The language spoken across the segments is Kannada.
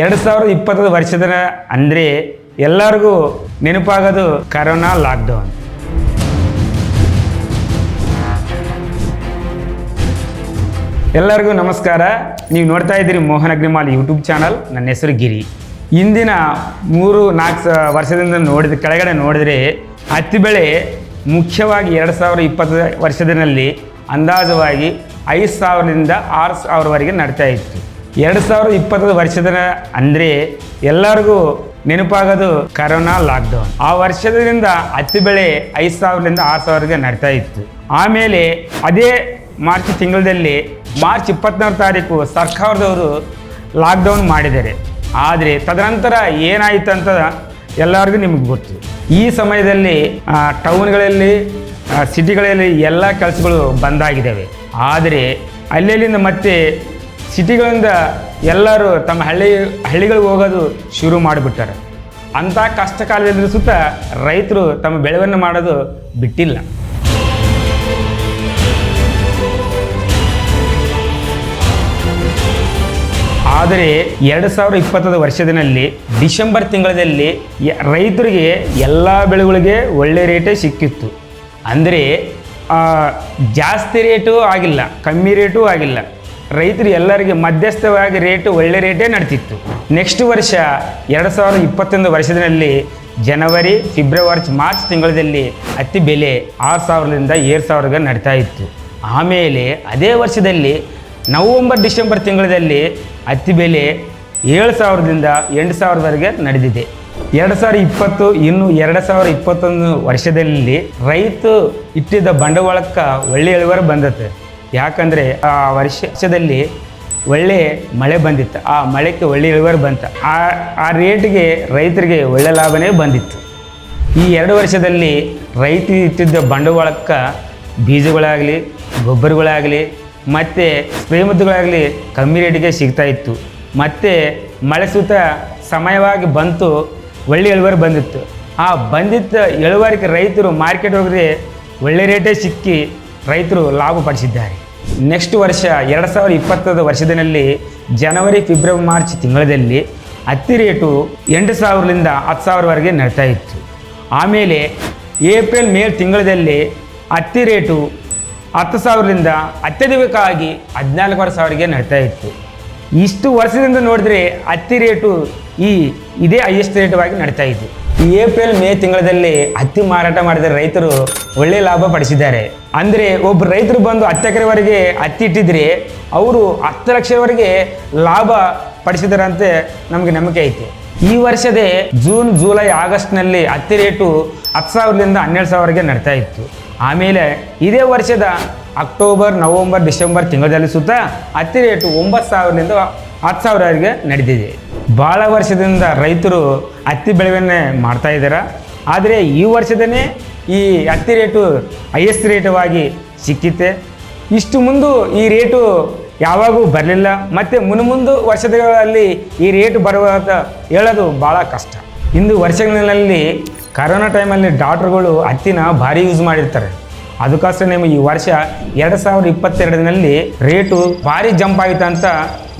ಎರಡು ಸಾವಿರದ ಇಪ್ಪತ್ತದ ವರ್ಷದ ಅಂದರೆ ಎಲ್ಲರಿಗೂ ನೆನಪಾಗೋದು ಕರೋನಾ ಲಾಕ್ಡೌನ್ ಎಲ್ಲರಿಗೂ ನಮಸ್ಕಾರ. ನೀವು ನೋಡ್ತಾ ಇದ್ದೀರಿ ಮೋಹನ್ ಅಗ್ನಿಮಾಲ್ ಯೂಟ್ಯೂಬ್ ಚಾನಲ್ ನನ್ನ ಹೆಸರು ಗಿರಿ. ಇಂದಿನ ಮೂರು ನಾಲ್ಕು ವರ್ಷದಿಂದ ನೋಡಿದ ಕೆಳಗಡೆ ನೋಡಿದರೆ ಹತ್ತಿ ಬೆಳೆ ಮುಖ್ಯವಾಗಿ ಎರಡು ಸಾವಿರ ಇಪ್ಪತ್ತು ವರ್ಷದಲ್ಲಿ ಅಂದಾಜವಾಗಿ ಐದು ಸಾವಿರದಿಂದ ಆರು ಸಾವಿರವರೆಗೆ ನಡೀತಾ ಇತ್ತು. ಎರಡು ಸಾವಿರದ ಇಪ್ಪತ್ತದ ವರ್ಷದ ಅಂದರೆ ಎಲ್ಲರಿಗೂ ನೆನಪಾಗೋದು ಕರೋನಾ ಲಾಕ್ಡೌನ್ ಆ ವರ್ಷದಿಂದ ಹತ್ತಿ ಬೆಳೆ ಐದು ಸಾವಿರದಿಂದ ಆರು ಸಾವಿರಕ್ಕೆ ನಡೀತಾ ಇತ್ತು. ಆಮೇಲೆ ಅದೇ ಮಾರ್ಚ್ ತಿಂಗಳಲ್ಲಿ ಮಾರ್ಚ್ ಇಪ್ಪತ್ನಾರು ತಾರೀಕು ಸರ್ಕಾರದವರು ಲಾಕ್ಡೌನ್ ಮಾಡಿದ್ದಾರೆ. ಆದರೆ ತದನಂತರ ಏನಾಯಿತು ಅಂತ ಎಲ್ಲರಿಗೂ ನಿಮಗೆ ಗೊತ್ತು. ಈ ಸಮಯದಲ್ಲಿ ಟೌನ್ಗಳಲ್ಲಿ ಸಿಟಿಗಳಲ್ಲಿ ಎಲ್ಲ ಕೆಲಸಗಳು ಬಂದಾಗಿದ್ದಾವೆ ಆದರೆ ಅಲ್ಲೆಲ್ಲಿಂದ ಮತ್ತೆ ಸಿಟಿಗಳಿಂದ ಎಲ್ಲರೂ ತಮ್ಮ ಹಳ್ಳಿ ಹಳ್ಳಿಗಳಿಗೆ ಹೋಗೋದು ಶುರು ಮಾಡಿಬಿಟ್ಟಾರೆ. ಅಂಥ ಕಷ್ಟ ಕಾಲದಲ್ಲಿ ಸುತ್ತ ರೈತರು ತಮ್ಮ ಬೆಳೆವನ್ನು ಮಾಡೋದು ಬಿಟ್ಟಿಲ್ಲ. ಆದರೆ ಎರಡು ಸಾವಿರ ಇಪ್ಪತ್ತದ ವರ್ಷದಲ್ಲಿ ಡಿಸೆಂಬರ್ ತಿಂಗಳಲ್ಲಿ ರೈತರಿಗೆ ಎಲ್ಲ ಬೆಳೆಗಳಿಗೆ ಒಳ್ಳೆ ರೇಟೇ ಸಿಕ್ಕಿತ್ತು. ಅಂದರೆ ಜಾಸ್ತಿ ರೇಟು ಆಗಿಲ್ಲ, ಕಮ್ಮಿ ರೇಟೂ ಆಗಿಲ್ಲ. ರೈತರು ಎಲ್ಲರಿಗೆ ಮಧ್ಯಸ್ಥವಾಗಿ ರೇಟು ಒಳ್ಳೆ ರೇಟೇ ನಡ್ತಿತ್ತು. ನೆಕ್ಸ್ಟ್ ವರ್ಷ ಎರಡು ಸಾವಿರದ ಇಪ್ಪತ್ತೊಂದು ವರ್ಷದಲ್ಲಿ ಜನವರಿ ಫೆಬ್ರವರಿ ಮಾರ್ಚ್ ತಿಂಗಳಲ್ಲಿ ಹತ್ತಿ ಬೆಲೆ ಆರು ಸಾವಿರದಿಂದ ಏಳು ಸಾವಿರಗೆ ನಡೀತಾ ಇತ್ತು. ಆಮೇಲೆ ಅದೇ ವರ್ಷದಲ್ಲಿ ನವಂಬರ್, ಡಿಸೆಂಬರ್ ತಿಂಗಳಲ್ಲಿ ಹತ್ತಿ ಬೆಲೆ ಏಳು ಸಾವಿರದಿಂದ ಎಂಟು ಸಾವಿರದವರೆಗೆ ನಡೆದಿದೆ. ಎರಡು ಸಾವಿರ ಇಪ್ಪತ್ತು, ಇನ್ನು ಎರಡು ಸಾವಿರ ಇಪ್ಪತ್ತೊಂದು ವರ್ಷದಲ್ಲಿ ರೈತ ಇಟ್ಟಿದ್ದ ಬಂಡವಾಳಕ್ಕೆ ಒಳ್ಳೆ ಇಳುವರಿ ಬಂದತ್ತೆ ಯಾಕಂದರೆ ಆ ವರ್ಷದಲ್ಲಿ ಒಳ್ಳೆ ಮಳೆ ಬಂದಿತ್ತು. ಆ ಮಳೆಗೆ ಒಳ್ಳೆ ಇಳುವರಿ ಬಂತು. ಆ ಆ ರೇಟ್ಗೆ ರೈತರಿಗೆ ಒಳ್ಳೆ ಲಾಭನೇ ಬಂದಿತ್ತು. ಈ ಎರಡು ವರ್ಷದಲ್ಲಿ ರೈತ ಇಟ್ಟಿದ್ದ ಬಂಡವಾಳಕ್ಕೆ ಬೀಜಗಳಾಗಲಿ, ಗೊಬ್ಬರಗಳಾಗಲಿ, ಮತ್ತು ಸ್ಪ್ರೇ ಮದ್ದುಗಳಾಗಲಿ ಕಮ್ಮಿ ರೇಟಿಗೆ ಸಿಗ್ತಾ ಇತ್ತು. ಮತ್ತು ಮಳೆ ಸುತ್ತ ಸಮಯವಾಗಿ ಬಂತು, ಒಳ್ಳೆ ಇಳುವರಿ ಬಂದಿತ್ತು. ಆ ಬಂದಿದ್ದ ಇಳುವರಿಗೆ ರೈತರು ಮಾರ್ಕೆಟ್ ಹೋಗ್ರೆ ಒಳ್ಳೆ ರೇಟೇ ಸಿಕ್ಕಿ ರೈತರು ಲಾಭ ಪಡಿಸಿದ್ದಾರೆ. ನೆಕ್ಸ್ಟ್ ವರ್ಷ ಎರಡು ಸಾವಿರದ ಇಪ್ಪತ್ತದ ವರ್ಷದಲ್ಲಿ ಜನವರಿ, ಫೆಬ್ರವರಿ, ಮಾರ್ಚ್ ತಿಂಗಳಲ್ಲಿ ಹತ್ತಿ ರೇಟು ಎಂಟು ಸಾವಿರದಿಂದ ಹತ್ತು ಸಾವಿರವರೆಗೆ ನಡೀತಾ ಇತ್ತು. ಆಮೇಲೆ ಏಪ್ರಿಲ್, ಮೇ ತಿಂಗಳಲ್ಲಿ ಹತ್ತಿ ರೇಟು ಹತ್ತು ಸಾವಿರದಿಂದ ಅತ್ಯಧಿಕವಾಗಿ ಹದಿನಾಲ್ಕುವರೆ ಸಾವಿರಗೆ ನಡೀತಾ ಇತ್ತು. ಇಷ್ಟು ವರ್ಷದಿಂದ ನೋಡಿದ್ರೆ ಹತ್ತಿ ರೇಟು ಈ ಇದೇ ಹೈಯೆಸ್ಟ್ ರೇಟವಾಗಿ ನಡೀತಾ ಈ ಏಪ್ರಿಲ್ ಮೇ ತಿಂಗಳಲ್ಲಿ ಹತ್ತಿ ಮಾರಾಟ ಮಾಡಿದ ರೈತರು ಒಳ್ಳೆ ಲಾಭ ಪಡಿಸಿದ್ದಾರೆ. ಅಂದರೆ ಒಬ್ಬ ರೈತರು ಬಂದು ಹತ್ತು ಎಕರೆವರೆಗೆ ಹತ್ತಿ ಇಟ್ಟಿದ್ರೆ ಅವರು ಹತ್ತು ಲಕ್ಷವರೆಗೆ ಲಾಭ ಪಡಿಸಿದಾರಂತೆ ನಮಗೆ ನಂಬಿಕೆ ಐತೆ. ಈ ವರ್ಷದೇ ಜೂನ್ ಜುಲೈ ಆಗಸ್ಟ್ನಲ್ಲಿ ಹತ್ತಿ ರೇಟು ಹತ್ತು ಸಾವಿರದಿಂದ ಹನ್ನೆರಡು ಸಾವಿರಗೆ ನಡೀತಾ ಇತ್ತು. ಆಮೇಲೆ ಇದೇ ವರ್ಷದ ಅಕ್ಟೋಬರ್ ನವಂಬರ್ ಡಿಸೆಂಬರ್ ತಿಂಗಳಲ್ಲಿ ಸುತ್ತ ಹತ್ತಿ ರೇಟು ಒಂಬತ್ತು ಸಾವಿರದಿಂದ ಹತ್ತು ಸಾವಿರವರೆಗೆ ನಡೆದಿದೆ ಭಾಳ ವರ್ಷದಿಂದ ರೈತರು ಹತ್ತಿ ಬೆಳೆವನ್ನೇ ಮಾಡ್ತಾ ಇದ್ದಾರೆ? ಆದರೆ ಈ ವರ್ಷದನೇ ಈ ಹತ್ತಿ ರೇಟು ಹೈಯೆಸ್ಟ್ ರೇಟವಾಗಿ ಸಿಕ್ಕಿತ್ತೆ. ಇಷ್ಟು ಮುಂದು ಈ ರೇಟು ಯಾವಾಗೂ ಬರಲಿಲ್ಲ. ಮತ್ತು ಮುನ್ಮುಂದು ವರ್ಷಗಳಲ್ಲಿ ಈ ರೇಟ್ ಬರುವ ಅಂತ ಹೇಳೋದು ಭಾಳ ಕಷ್ಟ. ಇಂದು ವರ್ಷಗಳಲ್ಲಿ ಕರೋನಾ ಟೈಮಲ್ಲಿ ಡಾಕ್ಟ್ರುಗಳು ಹತ್ತಿನ ಭಾರಿ ಯೂಸ್ ಮಾಡಿರ್ತಾರೆ. ಅದಕ್ಕೋಸ್ಕರ ನಿಮಗೆ ಈ ವರ್ಷ ಎರಡು ಸಾವಿರದ ಇಪ್ಪತ್ತೆರಡರಲ್ಲಿ ರೇಟು ಭಾರಿ ಜಂಪ್ ಆಯಿತು ಅಂತ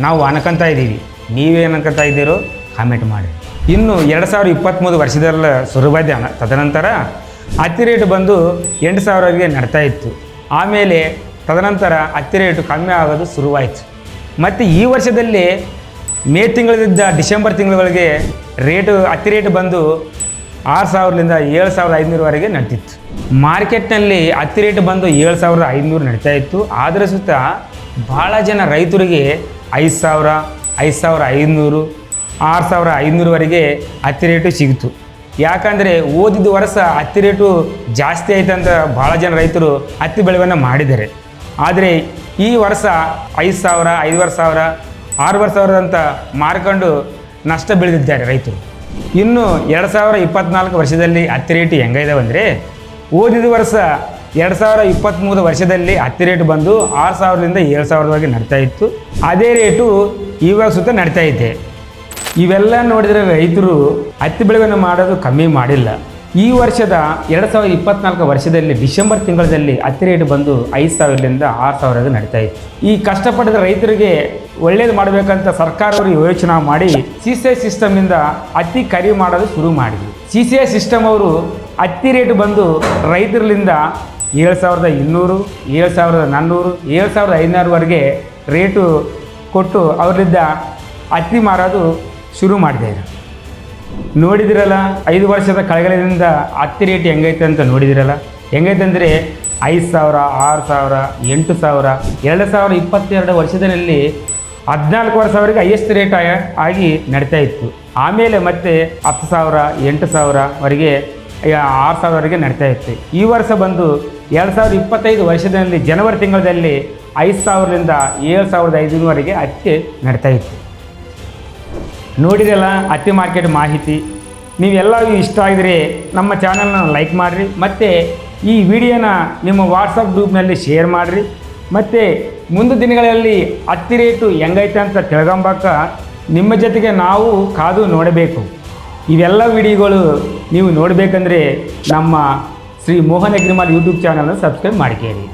ನಾವು ಅನ್ಕೊಂತ ಇದ್ದೀವಿ. ನೀವೇನು ಅನ್ಕೊಂತ ಇದ್ದೀರೋ ಕಾಮೆಂಟ್ ಮಾಡಿ. ಇನ್ನು ಎರಡು ಸಾವಿರದ ಇಪ್ಪತ್ತ್ಮೂರು ವರ್ಷದಲ್ಲ ಶುರುವಾದ ತದನಂತರ ಅತಿ ರೇಟ್ ಬಂದು ಎಂಟು ಸಾವಿರವರೆಗೆ ನಡ್ತಾ ಇತ್ತು. ಆಮೇಲೆ ತದನಂತರ ಅತಿ ರೇಟು ಕಮ್ಮಿ ಆಗೋದು ಶುರುವಾಯಿತು. ಮತ್ತು ಈ ವರ್ಷದಲ್ಲಿ ಮೇ ತಿಂಗಳಿದ್ದ ಡಿಸೆಂಬರ್ ತಿಂಗಳವರೆಗೆ ರೇಟು ಅತಿ ರೇಟ್ ಬಂದು ಆರು ಸಾವಿರದಿಂದ ಏಳು ಸಾವಿರದ ಐದುನೂರವರೆಗೆ ನಡೀತಿತ್ತು. ಮಾರ್ಕೆಟ್ನಲ್ಲಿ ಹತ್ತಿ ರೇಟ್ ಬಂದು ಏಳು ಸಾವಿರದ ಐದುನೂರು ನಡೀತಾ ಇತ್ತು. ಆದರೆ ಸುತ್ತ ಭಾಳ ಜನ ರೈತರಿಗೆ ಐದು ಸಾವಿರ ಐದು ಸಾವಿರ ಐದುನೂರು, ಆರು ಸಾವಿರ ಐದುನೂರವರೆಗೆ ಹತ್ತಿ ರೇಟು ಸಿಗಿತು. ಯಾಕಂದರೆ ಓದಿದ ವರ್ಷ ಹತ್ತಿ ರೇಟು ಜಾಸ್ತಿ ಅಂತ ಭಾಳ ಜನ ರೈತರು ಹತ್ತಿ ಬೆಳೆವನ್ನು ಮಾಡಿದ್ದಾರೆ. ಆದರೆ ಈ ವರ್ಷ ಐದು ಸಾವಿರ, ಐದುವರೆ ಸಾವಿರ, ಆರೂವರೆ ಸಾವಿರ ಅಂತ ಮಾರ್ಕೊಂಡು ನಷ್ಟ ಬೆಳೆದಿದ್ದಾರೆ ರೈತರು. ಇನ್ನು ಎರಡು ಸಾವಿರ ಇಪ್ಪತ್ನಾಲ್ಕು ವರ್ಷದಲ್ಲಿ ಹತ್ತಿ ರೇಟ್ ಹೆಂಗಿದಾವೆ ಅಂದರೆ ಓದಿದ ವರ್ಷ ಎರಡು ಸಾವಿರ ಇಪ್ಪತ್ತ್ಮೂರು ವರ್ಷದಲ್ಲಿ ಹತ್ತಿ ರೇಟ್ ಬಂದು ಆರು ಸಾವಿರದಿಂದ ಏಳು ಸಾವಿರದವರೆಗೆ ನಡ್ತಾ ಇತ್ತು. ಅದೇ ರೇಟು ಇವಾಗ ಸುತ್ತ ನಡ್ತಾ ಇದೆ ಇವೆಲ್ಲ ನೋಡಿದರೆ ರೈತರು ಹತ್ತಿ ಬೆಳೆಯನ್ನು ಮಾಡೋದು ಕಮ್ಮಿ ಮಾಡಿಲ್ಲ. ಈ ವರ್ಷದ ಎರಡು ಸಾವಿರದ ಇಪ್ಪತ್ನಾಲ್ಕು ವರ್ಷದಲ್ಲಿ ಡಿಸೆಂಬರ್ ತಿಂಗಳಲ್ಲಿ ಹತ್ತಿ ರೇಟ್ ಬಂದು ಐದು ಸಾವಿರದಿಂದ ಆರು ಸಾವಿರದ ನಡೀತಾ ಇತ್ತು. ಈ ಕಷ್ಟಪಟ್ಟಿದ ರೈತರಿಗೆ ಒಳ್ಳೇದು ಮಾಡಬೇಕಂತ ಸರ್ಕಾರವರು ಯೋಚನೆ ಮಾಡಿ ಸಿ ಸಿ ಐ ಸಿಸ್ಟಮಿಂದ ಹತ್ತಿ ಖರೀದಿ ಮಾಡೋದು ಶುರು ಮಾಡಿದ್ರು. ಸಿ ಸಿ ಐ ಸಿಸ್ಟಮ್ ಅವರು ಹತ್ತಿ ರೇಟ್ ಬಂದು ರೈತರಿಂದ ಏಳು ಸಾವಿರದ ಇನ್ನೂರು, ಏಳು ಸಾವಿರದ ನಾನ್ನೂರು, ಏಳು ಸಾವಿರದ ಐನೂರವರೆಗೆ ರೇಟು ಕೊಟ್ಟು ಅವರಿಂದ ಹತ್ತಿ ಮಾರೋದು ಶುರು ಮಾಡಿದೆ ನೋಡಿದಿರಲ್ಲ? ಐದು ವರ್ಷದ ಕಳೆಗಳಿಂದ ಹತ್ತಿ ರೇಟ್ ಹೆಂಗೈತೆ ಅಂತ ನೋಡಿದಿರಲ್ಲ? ಹೆಂಗೈತೆ ಅಂದರೆ ಐದು ಸಾವಿರ, ಆರು ಸಾವಿರ, ಎಂಟು ಸಾವಿರ, ಎರಡು ಸಾವಿರ ಇಪ್ಪತ್ತೆರಡು ವರ್ಷದಲ್ಲಿ ಹದಿನಾಲ್ಕುವರೆ ಸಾವಿರಕ್ಕೆ ಹೈಯೆಸ್ಟ್ ರೇಟ್ ಆಗಿ ನಡೀತಾ ಇತ್ತು. ಆಮೇಲೆ ಮತ್ತೆ ಹತ್ತು ಸಾವಿರ, ಎಂಟು ಸಾವಿರವರೆಗೆ ಆರು ಸಾವಿರವರೆಗೆ ನಡೀತಾ ಇತ್ತು. ಈ ವರ್ಷ ಬಂದು ಎರಡು ಸಾವಿರದ ಇಪ್ಪತ್ತೈದು ವರ್ಷದಲ್ಲಿ ಜನವರಿ ತಿಂಗಳಲ್ಲಿ ಐದು ಸಾವಿರದಿಂದ ಏಳು ಸಾವಿರದ ಐದುನೂರವರೆಗೆ ಹತ್ತಿ ನಡೀತಾ ಇತ್ತು. ನೋಡಿರಲ್ಲ ಅತ್ತಿ ಮಾರ್ಕೆಟ್ ಮಾಹಿತಿ. ನೀವೆಲ್ಲರಿಗೂ ಇಷ್ಟ ಆಗಿದ್ರೆ ನಮ್ಮ ಚಾನಲ್ನ ಲೈಕ್ ಮಾಡಿರಿ, ಮತ್ತು ಈ ವಿಡಿಯೋನ ನಿಮ್ಮ ವಾಟ್ಸಪ್ ಗ್ರೂಪ್ನಲ್ಲಿ ಶೇರ್ ಮಾಡಿರಿ, ಮತ್ತು ಮುಂದಿನ ದಿನಗಳಲ್ಲಿ ಅತ್ತಿ ರೇಟು ಹೆಂಗೈತೆ ಅಂತ ತಿಳ್ಕೊಂಬಕ್ಕ ನಿಮ್ಮ ಜೊತೆಗೆ ನಾವು ಕಾದು ನೋಡಬೇಕು. ಇವೆಲ್ಲ ವಿಡಿಯೋಗಳು ನೀವು ನೋಡಬೇಕಂದ್ರೆ ನಮ್ಮ ಶ್ರೀ ಮೋಹನ್ ಅಗ್ರಿಮಾಲ್ ಯೂಟ್ಯೂಬ್ ಚಾನಲ್ನ ಸಬ್ಸ್ಕ್ರೈಬ್ ಮಾಡ್ಕೇರಿ.